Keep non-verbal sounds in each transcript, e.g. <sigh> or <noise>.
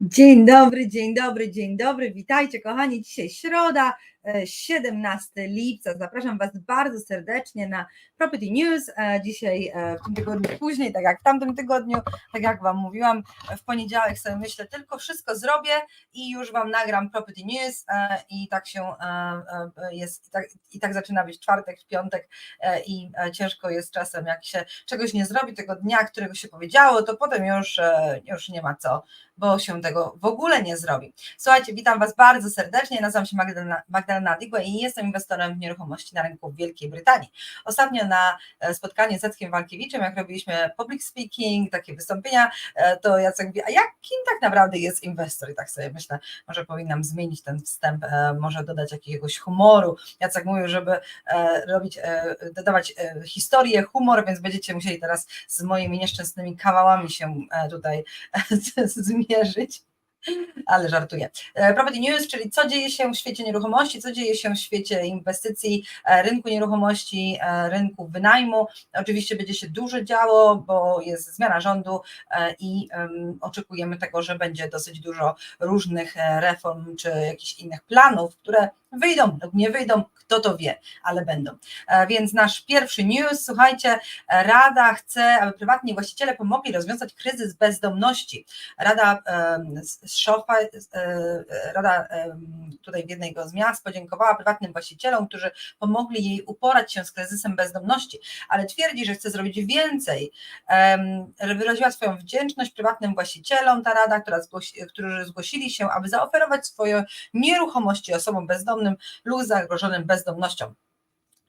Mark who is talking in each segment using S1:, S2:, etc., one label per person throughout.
S1: Dzień dobry, dzień dobry, dzień dobry. Witajcie, kochani. Dzisiaj środa, 17 lipca. Zapraszam Was bardzo serdecznie na Property News. E, Dzisiaj e, w tym tygodniu później, tak jak w tamtym tygodniu, tak jak Wam mówiłam, w poniedziałek sobie myślę, tylko wszystko zrobię i już Wam nagram Property News e, i tak się jest, i tak, i tak zaczyna być czwartek, piątek i ciężko jest czasem, jak się czegoś nie zrobi tego dnia, którego się powiedziało, to potem już, już nie ma co bo się tego w ogóle nie zrobi. Słuchajcie, witam Was bardzo serdecznie. Nazywam się Magdalena, Magdalena Digła i jestem inwestorem w nieruchomości na rynku w Wielkiej Brytanii. Ostatnio na e, spotkaniu z Jackiem Walkiewiczem, jak robiliśmy public speaking, takie wystąpienia, e, to Jacek mówi, a jak, kim tak naprawdę jest inwestor? I tak sobie myślę, może powinnam zmienić ten wstęp, e, może dodać jakiegoś humoru. Jacek mówił, żeby robić, dodawać historię, humor, więc będziecie musieli teraz z moimi nieszczęsnymi kawałami się tutaj <laughs> zmierzyć. Ale żartuję. E, Property News, czyli co dzieje się w świecie nieruchomości, co dzieje się w świecie inwestycji, e, rynku nieruchomości, e, rynku wynajmu. Oczywiście będzie się dużo działo, bo jest zmiana rządu i oczekujemy tego, że będzie dosyć dużo różnych reform czy jakichś innych planów, które wyjdą lub nie wyjdą, kto to wie, ale będą. Więc nasz pierwszy news, słuchajcie, Rada chce, aby prywatni właściciele pomogli rozwiązać kryzys bezdomności. Rada Szofa, Rada tutaj w jednego z miast podziękowała prywatnym właścicielom, którzy pomogli jej uporać się z kryzysem bezdomności, ale twierdzi, że chce zrobić więcej. Wyraziła swoją wdzięczność prywatnym właścicielom, ta rada, która zgłosi, którzy zgłosili się, aby zaoferować swoje nieruchomości osobom bezdomnym lub zagrożonym bezdomnością.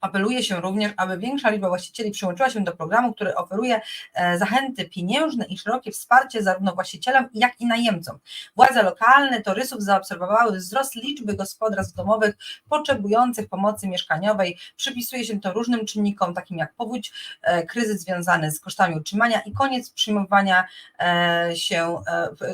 S1: Apeluje się również, aby większa liczba właścicieli przyłączyła się do programu, który oferuje e, zachęty pieniężne i szerokie wsparcie zarówno właścicielom, jak i najemcom. Władze lokalne Torysów zaobserwowały wzrost liczby gospodarstw domowych potrzebujących pomocy mieszkaniowej. Przypisuje się to różnym czynnikom, takim jak powódź, e, kryzys związany z kosztami utrzymania i koniec przyjmowania e, się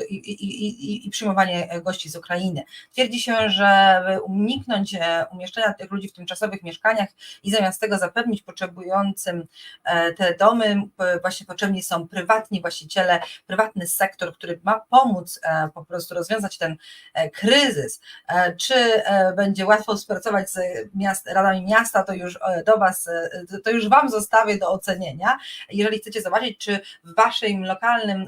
S1: i, i, i, i przyjmowanie gości z Ukrainy. Twierdzi się, że uniknąć umieszczenia tych ludzi w tymczasowych mieszkaniach, i zamiast tego zapewnić potrzebującym e, te domy, właśnie potrzebni są prywatni właściciele, prywatny sektor, który ma pomóc e, po prostu rozwiązać ten e, kryzys. Czy będzie łatwo współpracować z miast, radami miasta, to już do Was, to już Wam zostawię do ocenienia. Jeżeli chcecie zobaczyć, czy w Waszym lokalnym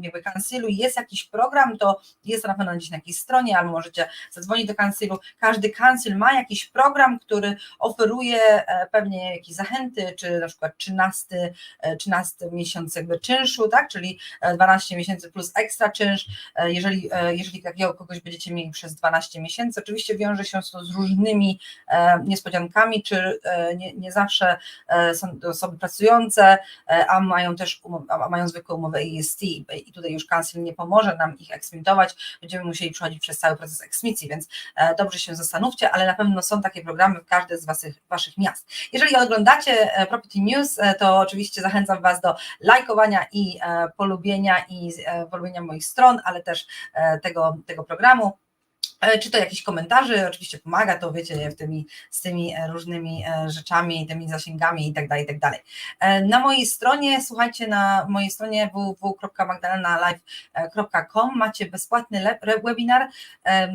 S1: jakby kansylu jest jakiś program, to jest na pewno gdzieś na jakiejś stronie, albo możecie zadzwonić do kansylu. Każdy kansyl ma jakiś program, który oferuje E, pewnie jakieś zachęty, czy na przykład 13, 13 e, miesiąc jakby czynszu, tak, czyli 12 e, miesięcy plus ekstra czynsz, jeżeli, jeżeli takiego kogoś będziecie mieli przez 12 miesięcy, oczywiście wiąże się to z różnymi niespodziankami, czy nie, nie zawsze są to osoby pracujące, a mają też a mają zwykłe umowy EST i tutaj już kancel nie pomoże nam ich eksmitować, będziemy musieli przechodzić przez cały proces eksmisji, więc dobrze się zastanówcie, ale na pewno są takie programy w każdej z waszych, waszych miast. Jeżeli oglądacie e, Property News, e, to oczywiście zachęcam Was do lajkowania i e, polubienia i polubienia moich stron, ale też tego, tego programu. E, czy to jakieś komentarzy, oczywiście pomaga to, wiecie, w tymi, z tymi e, różnymi e, rzeczami, tymi zasięgami i tak dalej, i tak dalej. Na mojej stronie, słuchajcie, na mojej stronie www.magdalenalive.com macie bezpłatny webinar,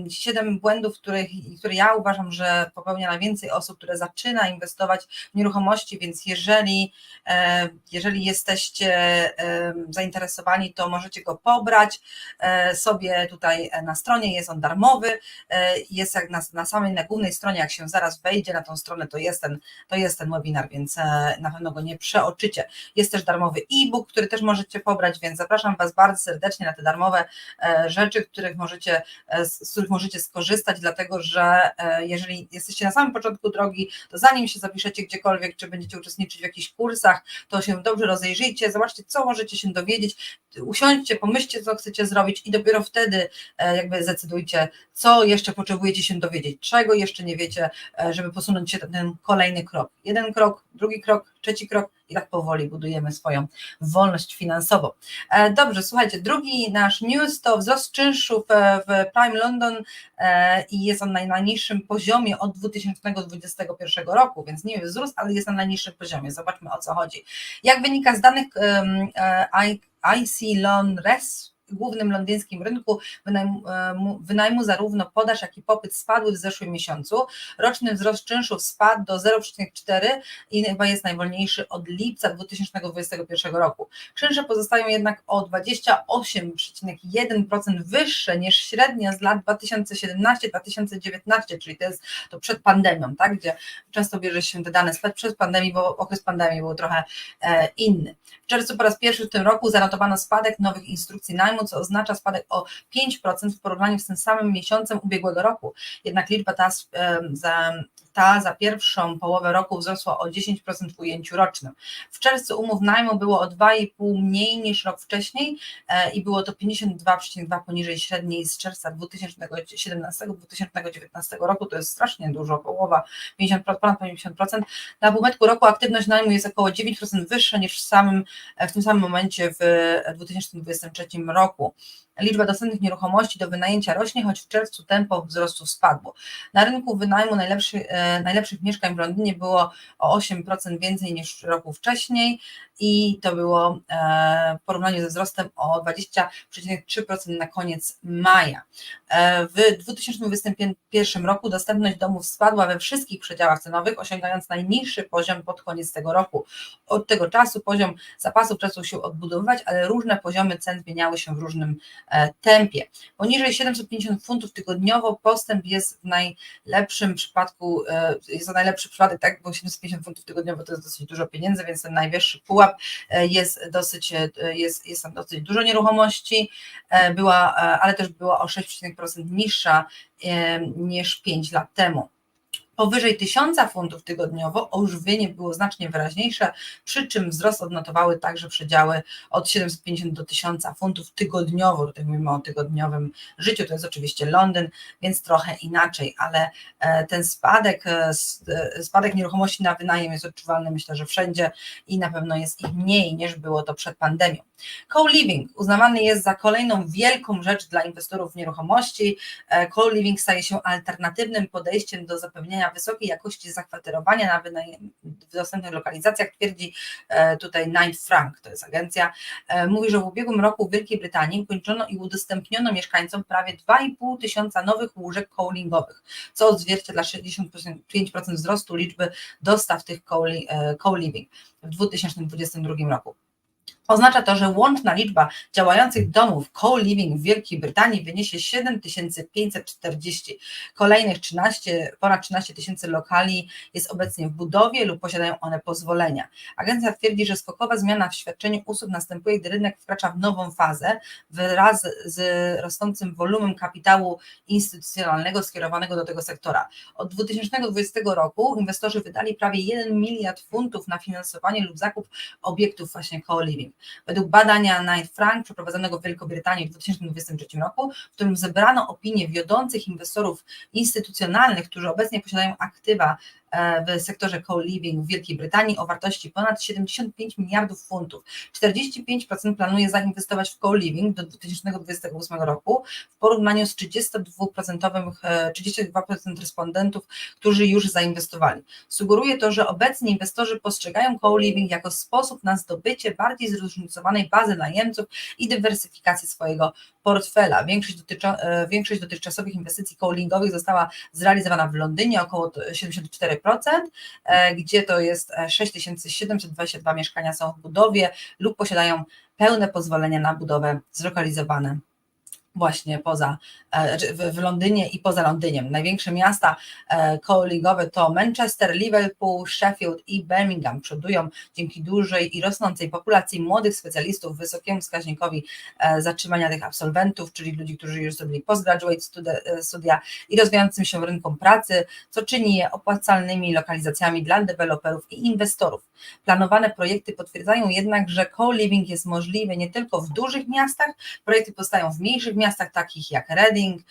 S1: 7 błędów, których, które ja uważam, że popełnia najwięcej osób, które zaczyna inwestować w nieruchomości, więc jeżeli, jeżeli jesteście zainteresowani, to możecie go pobrać sobie tutaj na stronie, jest on darmowy, E, jest jak na, na samej, na głównej stronie, jak się zaraz wejdzie na tą stronę, to jest ten, to jest ten webinar, więc e, na pewno go nie przeoczycie. Jest też darmowy e-book, który też możecie pobrać, więc zapraszam Was bardzo serdecznie na te darmowe e, rzeczy, których możecie, z których możecie skorzystać, dlatego że jeżeli jesteście na samym początku drogi, to zanim się zapiszecie gdziekolwiek, czy będziecie uczestniczyć w jakichś kursach, to się dobrze rozejrzyjcie, zobaczcie, co możecie się dowiedzieć, usiądźcie, pomyślcie, co chcecie zrobić i dopiero wtedy jakby zdecydujcie, co jeszcze potrzebujecie się dowiedzieć, czego jeszcze nie wiecie, e, żeby posunąć się ten kolejny krok. Jeden krok, drugi krok, trzeci krok i tak powoli budujemy swoją wolność finansową. E, dobrze, słuchajcie, drugi nasz news to wzrost czynszów w Prime London e, i jest on na najniższym poziomie od 2021 roku, więc nie wzrósł, ale jest na najniższym poziomie. Zobaczmy o co chodzi. Jak wynika z danych IC Loan Res głównym londyńskim rynku wynajmu, e, wynajmu zarówno podaż, jak i popyt spadły w zeszłym miesiącu. Roczny wzrost czynszów spadł do 0,4 i chyba jest najwolniejszy od lipca 2021 roku. Czynsze pozostają jednak o 28,1% wyższe niż średnia z lat 2017-2019, czyli to jest to przed pandemią, tak, gdzie często bierze się te dane przed pandemii, bo okres pandemii był trochę e, inny. W czerwcu po raz pierwszy w tym roku zanotowano spadek nowych instrukcji najmu, co oznacza spadek o 5% w porównaniu z tym samym miesiącem ubiegłego roku. Jednak liczba ta ta za pierwszą połowę roku wzrosła o 10% w ujęciu rocznym. W czerwcu umów najmu było o 2,5 mniej niż rok wcześniej e, i było to 52,2 poniżej średniej z czerwca 2017-2019 roku. To jest strasznie dużo, połowa, 50, ponad 50%. Na półmetku roku aktywność najmu jest około 9% wyższa niż w, samym, w tym samym momencie w 2023 roku. Liczba dostępnych nieruchomości do wynajęcia rośnie, choć w czerwcu tempo wzrostu spadło. Na rynku wynajmu najlepszych, e, najlepszych mieszkań w Londynie było o 8% więcej niż roku wcześniej i to było e, w porównaniu ze wzrostem o 20,3% na koniec maja. E, w 2021 roku dostępność domów spadła we wszystkich przedziałach cenowych, osiągając najniższy poziom pod koniec tego roku. Od tego czasu poziom zapasów zaczął się odbudowywać, ale różne poziomy cen zmieniały się w różnym tempie. Poniżej 750 funtów tygodniowo postęp jest w najlepszym przypadku, e, jest to najlepszy przypadek, tak, bo 750 funtów tygodniowo to jest dosyć dużo pieniędzy, więc ten najwyższy pułap e, jest dosyć, jest, jest tam dosyć dużo nieruchomości, była, ale też była o 6% niższa niż 5 lat temu powyżej 1000 funtów tygodniowo ożywienie było znacznie wyraźniejsze, przy czym wzrost odnotowały także przedziały od 750 do 1000 funtów tygodniowo, tutaj mówimy o tygodniowym życiu, to jest oczywiście Londyn, więc trochę inaczej, ale e, ten spadek, e, e, spadek nieruchomości na wynajem jest odczuwalny myślę, że wszędzie i na pewno jest ich mniej niż było to przed pandemią. Co-living uznawany jest za kolejną wielką rzecz dla inwestorów w nieruchomości. Co-living staje się alternatywnym podejściem do zapewnienia wysokiej jakości zakwaterowania na w dostępnych lokalizacjach, twierdzi e, tutaj Knight Frank, to jest agencja, e, mówi, że w ubiegłym roku w Wielkiej Brytanii ukończono i udostępniono mieszkańcom prawie 2,5 tysiąca nowych łóżek co-lingowych, co odzwierciedla 65% wzrostu liczby dostaw tych e, co-living w 2022 roku. Oznacza to, że łączna liczba działających domów co-living w Wielkiej Brytanii wyniesie 7540. Kolejnych 13, ponad 13 tysięcy lokali jest obecnie w budowie lub posiadają one pozwolenia. Agencja twierdzi, że skokowa zmiana w świadczeniu usług następuje, gdy rynek wkracza w nową fazę wraz z rosnącym wolumem kapitału instytucjonalnego skierowanego do tego sektora. Od 2020 roku inwestorzy wydali prawie 1 miliard funtów na finansowanie lub zakup obiektów właśnie co-living. Według badania Knight Frank przeprowadzonego w Wielkiej Brytanii w 2023 roku, w którym zebrano opinie wiodących inwestorów instytucjonalnych, którzy obecnie posiadają aktywa w sektorze co-living w Wielkiej Brytanii o wartości ponad 75 miliardów funtów. 45% planuje zainwestować w co-living do 2028 roku w porównaniu z 32%, 32% e, respondentów, którzy już zainwestowali. Sugeruje to, że obecni inwestorzy postrzegają co-living jako sposób na zdobycie bardziej zróżnicowanej bazy najemców i dywersyfikację swojego portfela. Większość, e, większość dotychczasowych inwestycji co-lingowych została zrealizowana w Londynie, około 74 E, gdzie to jest 6722 e, mieszkania są w budowie lub posiadają pełne pozwolenia na budowę zlokalizowane właśnie poza, e, w Londynie i poza Londyniem. Największe miasta co-league'owe to Manchester, Liverpool, Sheffield i Birmingham. Przodują dzięki dużej i rosnącej populacji młodych specjalistów, wysokiemu wskaźnikowi e, zatrzymania tych absolwentów, czyli ludzi, którzy już zrobili postgraduate e, studia i rozwijającym się rynkom pracy, co czyni je opłacalnymi lokalizacjami dla deweloperów i inwestorów. Planowane projekty potwierdzają jednak, że co-living jest możliwy nie tylko w dużych miastach, projekty powstają w mniejszych miastach takich jak Reading,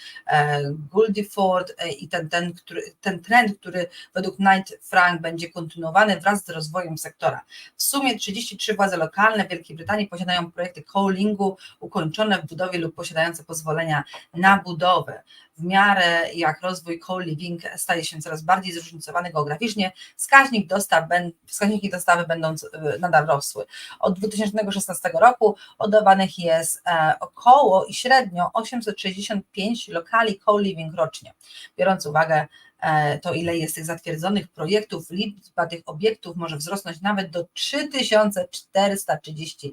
S1: Guildford i ten, ten, który, ten trend, który według Knight Frank będzie kontynuowany wraz z rozwojem sektora. W sumie 33 władze lokalne w Wielkiej Brytanii posiadają projekty co-lingu ukończone w budowie lub posiadające pozwolenia na budowę w miarę jak rozwój co-living staje się coraz bardziej zróżnicowany geograficznie, wskaźnik dostaw, wskaźniki dostawy będą nadal rosły. Od 2016 roku oddawanych jest e, około i średnio 865 lokali co-living rocznie. Biorąc uwagę to ile jest tych zatwierdzonych projektów, liczba tych obiektów może wzrosnąć nawet do 3430,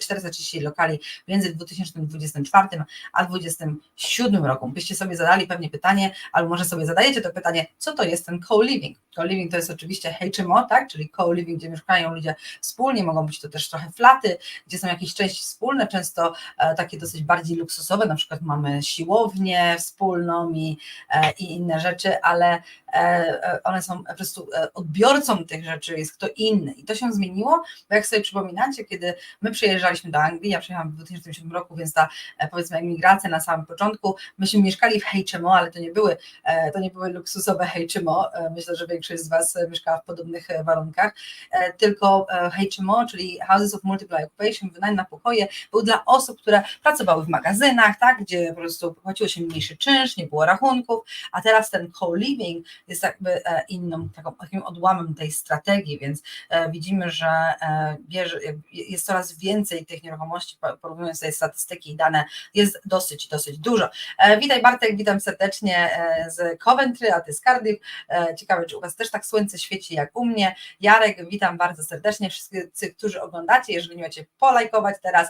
S1: 430 e, lokali między 2024 a 2027 roku. Byście sobie zadali pewnie pytanie, albo może sobie zadajecie to pytanie, co to jest ten co-living? Co-living to jest oczywiście HMO, tak? czyli co-living, gdzie mieszkają ludzie wspólnie, mogą być to też trochę flaty, gdzie są jakieś części wspólne, często e, takie dosyć bardziej luksusowe, na przykład mamy siłownię wspólną i, i inne rzeczy, ale e, e, one są po prostu e, odbiorcą tych rzeczy, jest kto inny. I to się zmieniło, bo jak sobie przypominacie, kiedy my przyjeżdżaliśmy do Anglii, ja przyjechałam w 2007 roku, więc ta powiedzmy emigracja na samym początku, myśmy mieszkali w HMO, ale to nie były, to nie były luksusowe HMO, myślę, że większość z Was mieszkała w podobnych warunkach, tylko HMO, czyli Houses of Multiple Occupation, wynajem na pokoje, był dla osób, które pracowały w magazynach, tak, gdzie po prostu płaciło się mniejszy czynsz, nie było rachunków, a teraz ten co-living jest jakby e, inną, takim odłamem tej strategii, więc e, widzimy, że e, jest coraz więcej tych nieruchomości, porównując tutaj statystyki i dane, jest dosyć, dosyć dużo. Witaj Bartek, witam serdecznie z Coventry, a ty z Cardiff. Ciekawe, czy u Was też tak słońce świeci jak u mnie. Jarek, witam bardzo serdecznie wszyscy, którzy oglądacie. Jeżeli nie macie polajkować teraz,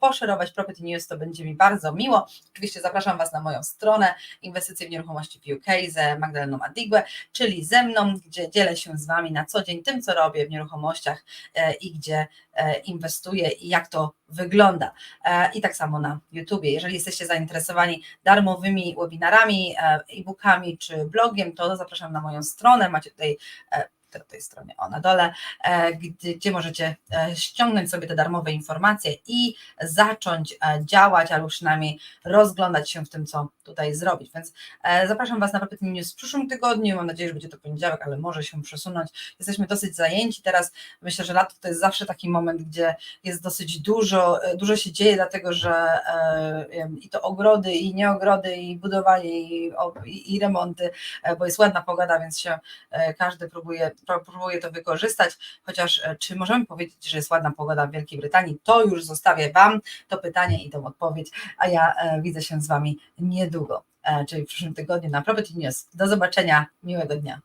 S1: poszerować Property News, to będzie mi bardzo miło. Oczywiście zapraszam Was na moją stronę Inwestycje w nieruchomości w UK z Magdaleną Adigłę, czyli ze mną, gdzie dzielę się z Wami na co dzień tym, co robię w nieruchomościach e, i gdzie e, inwestuję i jak to wygląda. E, I tak samo na YouTubie. Jeżeli jesteście zainteresowani darmowymi webinarami, e-bookami czy blogiem, to zapraszam na moją stronę. Macie tutaj tej stronie, o na dole, gdzie, gdzie możecie ściągnąć sobie te darmowe informacje i zacząć działać, albo przynajmniej rozglądać się w tym, co tutaj zrobić. Więc zapraszam Was na Property News w przyszłym tygodniu. Mam nadzieję, że będzie to poniedziałek, ale może się przesunąć. Jesteśmy dosyć zajęci teraz. Myślę, że lato to jest zawsze taki moment, gdzie jest dosyć dużo, dużo się dzieje, dlatego że i to ogrody, i nieogrody, i budowanie, i, i remonty, bo jest ładna pogoda, więc się każdy próbuje próbuję to wykorzystać, chociaż e, czy możemy powiedzieć, że jest ładna pogoda w Wielkiej Brytanii, to już zostawię Wam to pytanie i tą odpowiedź, a ja e, widzę się z Wami niedługo, e, czyli w przyszłym tygodniu na Property News. Do zobaczenia, miłego dnia.